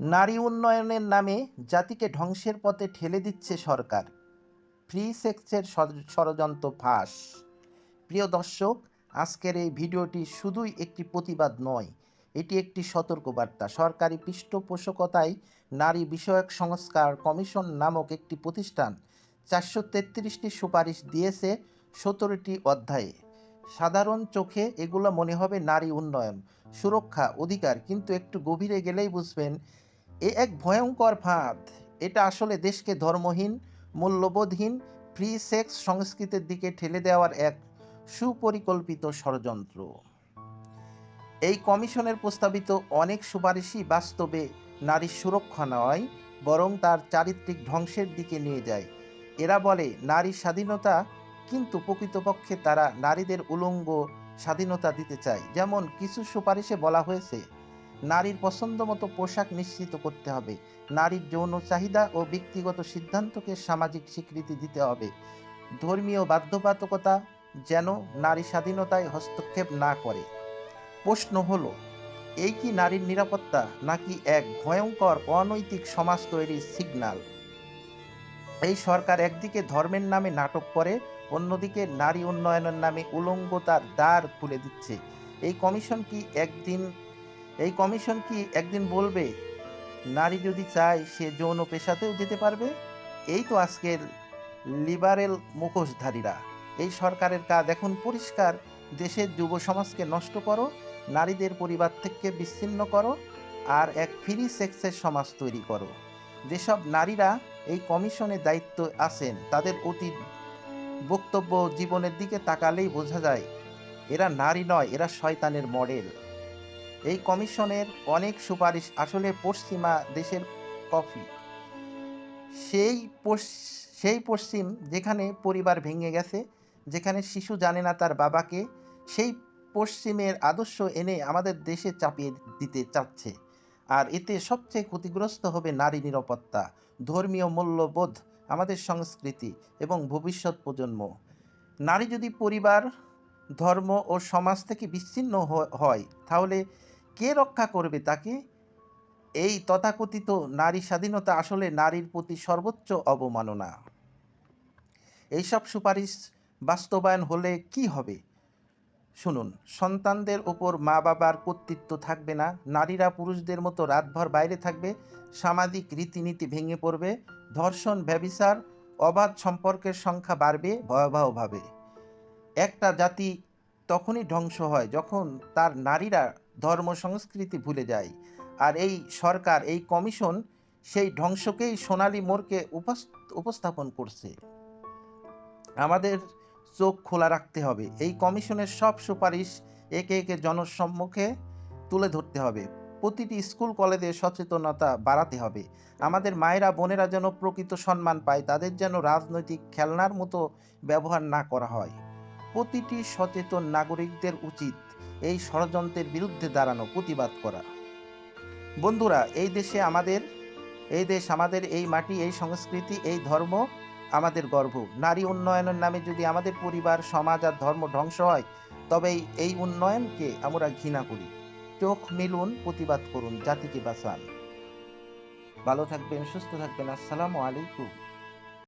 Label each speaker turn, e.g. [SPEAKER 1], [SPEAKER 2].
[SPEAKER 1] নারী উন্নয়নের নামে জাতিকে ধ্বংসের পথে ঠেলে দিচ্ছে সরকার। ফ্রি সেক্সের ষড়যন্ত্র ফাঁস। প্রিয় দর্শক, আজকের এই ভিডিওটি শুধুই একটি প্রতিবাদ নয়, এটি একটি সতর্কবার্তা। সরকারি পৃষ্ঠপোষকতায় নারী বিষয়ক সংস্কার কমিশন নামক একটি প্রতিষ্ঠান চারশো তেত্রিশটি সুপারিশ দিয়েছে সতেরোটি অধ্যায়ে। সাধারণ চোখে এগুলো মনে হবে নারী উন্নয়ন, সুরক্ষা, অধিকার, কিন্তু একটু গভীরে গেলেই বুঝবেন এ এক ভয়ঙ্কর ফাঁদ। এটা আসলে দেশকে ধর্মহীন, মূল্যবোধহীন ফ্রি সেক্স সংস্কৃতির দিকে ঠেলে দেওয়ার এক সুপরিকল্পিত ষড়যন্ত্র। এই কমিশনের প্রস্তাবিত অনেক সুপারিশই বাস্তবে নারীর সুরক্ষা নয়, বরং তার চারিত্রিক ধ্বংসের দিকে নিয়ে যায়। এরা বলে নারী স্বাধীনতা কিন্তু প্রকৃতপক্ষে তারা নারীদের উলঙ্গ স্বাধীনতা দিতে চায়। যেমন কিছু সুপারিশে বলা হয়েছে নারীর পছন্দ মতো পোশাক নিশ্চিত করতে হবে। নারীর যৌন চাহিদা ও ব্যক্তিগত সিদ্ধান্তকে সামাজিক স্বীকৃতি দিতে হবে। ধর্মীয় বাধ্যবাধকতা যেন নারী স্বাধীনতায় হস্তক্ষেপ না করে। প্রশ্ন হলো, এই কি নারীর নিরাপত্তা নাকি এক ভয়ঙ্কর অনৈতিক সমাজ তৈরির সিগন্যাল এই সরকার একদিকে ধর্মের নামে নাটক করে, অন্যদিকে নারী উন্নয়নের নামে উলঙ্গতার দ্বার খুলে দিচ্ছে। এই কমিশন কি একদিন এই কমিশন কি একদিন বলবে? নারী যদি চায়, সে যৌন পেশাতেও যেতে পারবে? এই তো আজকের লিবারেল মুখোশধারীরা। এই সরকারের কাজ এখন পরিষ্কার। দেশের যুব সমাজকে নষ্ট করো, নারীদের পরিবার থেকে বিচ্ছিন্ন করো, আর এক ফ্রি সেক্সের সমাজ তৈরি করো। যেসব নারীরা এই কমিশনের দায়িত্ব আছেন, তাদের অতীত বক্তব্য জীবনের দিকে তাকালেই বোঝা যায়, এরা নারী নয়, এরা শয়তানের মডেল। এই কমিশনের অনেক সুপারিশ আসলে পশ্চিমা দেশের কফি। সেই সেই পশ্চিম যেখানে পরিবার ভেঙে গেছে, যেখানে শিশু জানে না তার বাবাকে, সেই পশ্চিমের আদর্শ এনে আমাদের দেশে চাপিয়ে দিতে চাচ্ছে। আর এতে সবচেয়ে ক্ষতিগ্রস্ত হবে নারী নিরাপত্তা, ধর্মীয় মূল্যবোধ, আমাদের সংস্কৃতি এবং ভবিষ্যৎ প্রজন্ম। নারী যদি পরিবার, ধর্ম ও সমাজ থেকে বিচ্ছিন্ন হয়, তাহলে কে রক্ষা করবে তাকে? এই তথাকথিত নারী স্বাধীনতা আসলে নারীর প্রতি সর্বোচ্চ অবমাননা। এইসব সুপারিশ বাস্তবায়ন হলে কি হবে? শুনুন, সন্তানদের ওপর মা বাবার কর্তৃত্ব থাকবে না, নারীরা পুরুষদের মতো রাতভর বাইরে থাকবে, সামাজিক রীতিনীতি ভেঙে পড়বে, ধর্ষণ ব্যভিচার অবাধ সম্পর্কের সংখ্যা বাড়বে ভয়াবহভাবে। একটা জাতি তখনই ধ্বংস হয় যখন তার নারীরা ধর্ম সংস্কৃতি ভুলে যায়। আর এই সরকার, এই কমিশন সেই ধ্বংসকেই সোনালী মোড়কে উপস্থাপন করছে। আমাদের চোখ খোলা রাখতে হবে। এই কমিশনের সব সুপারিশ একে একে জনসম্মুখে তুলে ধরতে হবে। প্রতিটি স্কুল, কলেজে সচেতনতা বাড়াতে হবে। আমাদের মায়েরা, বোনেরা যেন প্রকৃত সম্মান পায়, তাদের যেন রাজনৈতিক খেলনার মতো ব্যবহার না করা হয়। প্রতিটি সচেতন নাগরিকদের উচিত এই ষড়যন্ত্রের বিরুদ্ধে দাঁড়ানো প্রতিবাদ করা। বন্ধুরা, এই দেশে আমাদের, এই দেশ আমাদের, এই মাটি, এই সংস্কৃতি, এই ধর্ম আমাদের গর্ব। নারী উন্নয়নের নামে যদি আমাদের পরিবার, সমাজ আর ধর্ম ধ্বংস হয়, তবে এই- উন্নয়নকে আমরা ঘৃণা করি। চোখ মিলুন, প্রতিবাদ করুন, জাতিকে বাঁচান। ভালো থাকবেন, সুস্থ থাকবেন। আসসালামু আলাইকুম।